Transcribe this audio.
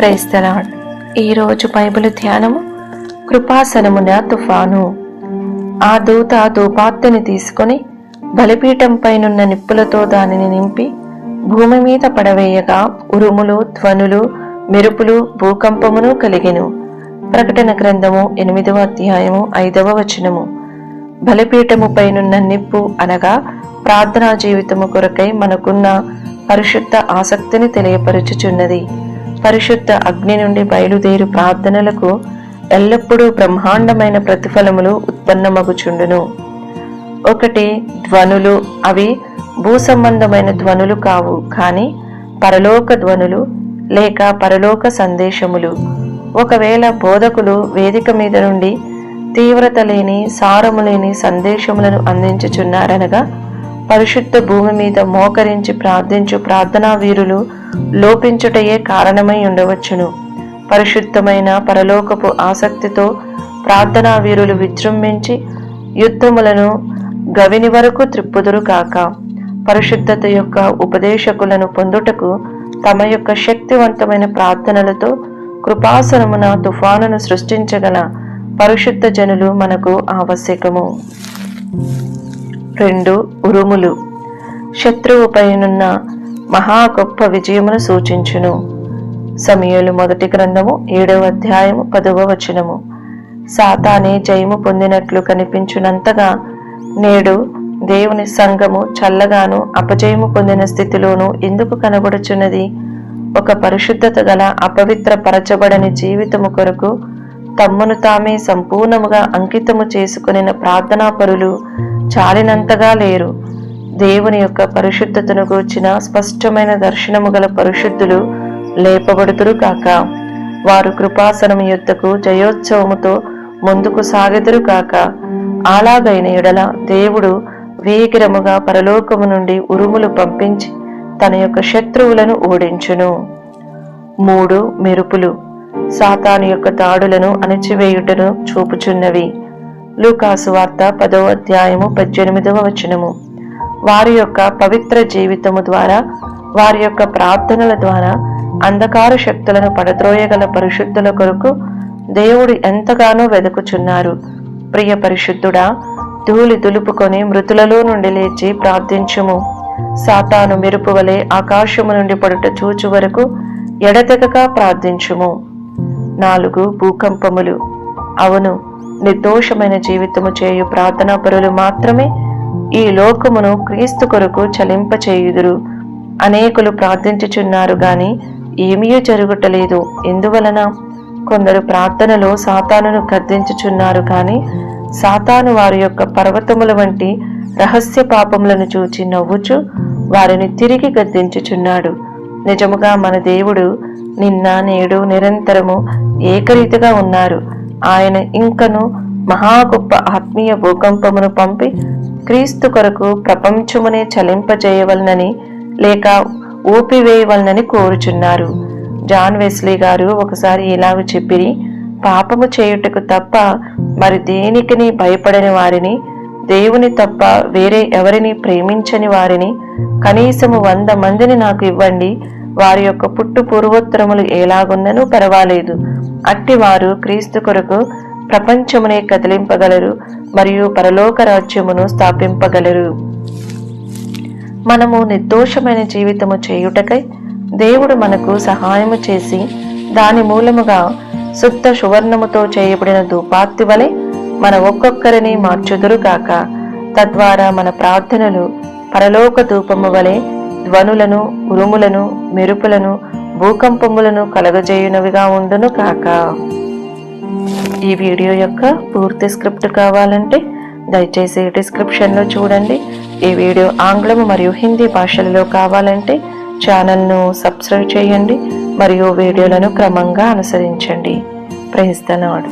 Praise the Lord ఈరోజు Bible ధ్యానము కృపాసనమున తుఫాను. ఆ దూత దూపాత్తని తీసుకొని బలిపీఠంపైనున్న నిప్పులతో దానిని నింపి భూమి మీద పడవేయగా ఉరుములు ధ్వనులు మెరుపులు భూకంపమును కలిగెను. ప్రకటన గ్రంథము ఎనిమిదవ అధ్యాయము ఐదవ వచనము. బలిపీఠము పైనున్న నిప్పు అనగా ప్రార్థనా జీవితము కొరకై మనకున్న పరిశుద్ధ ఆసక్తిని తెలియపరుచుచున్నది. పరిశుద్ధ అగ్ని నుండి బయలుదేరు ప్రార్థనలకు ఎల్లప్పుడూ బ్రహ్మాండమైన ప్రతిఫలములు ఉత్పన్నమగుచుండును. ఒకటి ధ్వనులు. అవి భూ సంబంధమైన ధ్వనులు కావు కానీ పరలోక ధ్వనులు లేక పరలోక సందేశములు. ఒకవేళ బోధకులు వేదిక మీద నుండి తీవ్రత లేని సారము లేని సందేశములను అందించుచున్నారనగా పరిశుద్ధ భూమి మీద మోకరించి ప్రార్థించు ప్రార్థనా వీరులు లోపించుటయే కారణమై ఉండవచ్చును. పరిశుద్ధమైన పరలోకపు ఆసక్తితో ప్రార్థనా వీరులు విజృంభించి యుద్ధములను గవిని వరకు త్రిప్పుదురు కాక పరిశుద్ధత యొక్క ఉపదేశకులను పొందుటకు తమ యొక్క శక్తివంతమైన ప్రార్థనలతో కృపాసనమున తుఫానును సృష్టించగల పరిశుద్ధ జనులు మనకు ఆవశ్యకము. రెండు ఉరుములు. శత్రువుపైనున్న మహా గొప్ప విజయమును సూచించును. సమయలు మొదటి గ్రంథము ఏడవ అధ్యాయము పదవ వచనము. సాతానే జయము పొందినట్లు కనిపించునంతగా నేడు దేవుని సంఘము చల్లగాను అపజయము పొందిన స్థితిలోనూ ఎందుకు కనబడుచున్నది? ఒక పరిశుద్ధత గల అపవిత్ర పరచబడని జీవితము కొరకు తమ్మును తామే సంపూర్ణముగా అంకితము చేసుకునిన ప్రార్థనా పరులు చాలినంతగా లేరు. దేవుని యొక్క పరిశుద్ధతను గూర్చిన స్పష్టమైన దర్శనము గల పరిశుద్ధులు లేపబడుతురు కాక వారు కృపాసనం యుద్ధకు జయోత్సవముతో ముందుకు సాగెదురు కాక అలాగైన ఎడల దేవుడు వేగిరముగా పరలోకము నుండి ఉరుములు పంపించి తన యొక్క శత్రువులను ఓడించును. మూడు మెరుపులు. సాతాను యొక్క దాడులను అణచివేయుటను చూపుచున్నవి. లూకాసు వార్త పదవ అధ్యాయము పద్దెనిమిదవ వచనము. వారి యొక్క పవిత్ర జీవితము ద్వారా వారి యొక్క ప్రార్థనల ద్వారా అంధకార శక్తులను పడద్రోయగల పరిశుద్ధుల కొరకు దేవుడు ఎంతగానో వెదుకుచున్నారు. ప్రియ పరిశుద్ధుడా ధూళి దులుపుకొని మృతులలో నుండి లేచి ప్రార్థించుము. సాతాను మెరుపు వలె ఆకాశము నుండి పడుట చూచు వరకు ఎడతెగక ప్రార్థించుము. నాలుగు భూకంపములు. అవును నిర్దోషమైన జీవితము చేయు ప్రార్థనా పరులు మాత్రమే ఈ లోకమును క్రీస్తు కొరకు చలింపచేయుదురు. అనేకులు ప్రార్థించుచున్నారు గాని ఏమీ జరుగుటలేదు. ఎందువలన? కొందరు ప్రార్థనలో సాతానును గద్దించుచున్నారు కానీ సాతాను వారి యొక్క పర్వతముల వంటి రహస్య పాపములను చూచి నవ్వుచు వారిని తిరిగి గద్దించుచున్నాడు. నిజముగా మన దేవుడు నిన్న నేడు నిరంతరము ఏకరీతిగా ఉన్నారు. ఆయన ఇంకను మహా గొప్ప ఆత్మీయ భూకంపమును పంపి క్రీస్తు కొరకు ప్రపంచమునే చలింపజేయవలనని లేక ఊపివేయవలనని కోరుచున్నారు. జాన్ వెస్లీ గారు ఒకసారి ఇలాగ చెప్పిరి పాపము చేయుటకు తప్ప మరి దేనికిని భయపడని వారిని దేవుని తప్ప వేరే ఎవరిని ప్రేమించని వారిని కనీసము వంద మందిని నాకు ఇవ్వండి వారి యొక్క పుట్టు పూర్వోత్తరములు ఎలాగుందనూ పర్వాలేదు. అట్టి వారు క్రీస్తు కొరకు ప్రపంచమునే కదిలింపగలరు మరియు పరలోక రాజ్యమును స్థాపింపగలరు. మనము నిర్దోషమైన జీవితము చేయుటకై దేవుడు మనకు సహాయము చేసి దాని మూలముగా శుద్ధ సువర్ణముతో చేయబడిన ధూపార్తి వలె మన ఒక్కొక్కరిని మార్చుదురు కాక తద్వారా మన ప్రార్థనలు పరలోక ధూపము వలె ధ్వనులను ఉరుములను మెరుపులను భూకంపములను కలగజేయునవిగా ఉండును కాక. ఈ వీడియో యొక్క పూర్తి స్క్రిప్ట్ కావాలంటే దయచేసి డిస్క్రిప్షన్లో చూడండి. ఈ వీడియో ఆంగ్లము మరియు హిందీ భాషలలో కావాలంటే ఛానల్ను సబ్స్క్రైబ్ చేయండి మరియు వీడియోలను క్రమంగా అనుసరించండి. ప్రయత్నాడు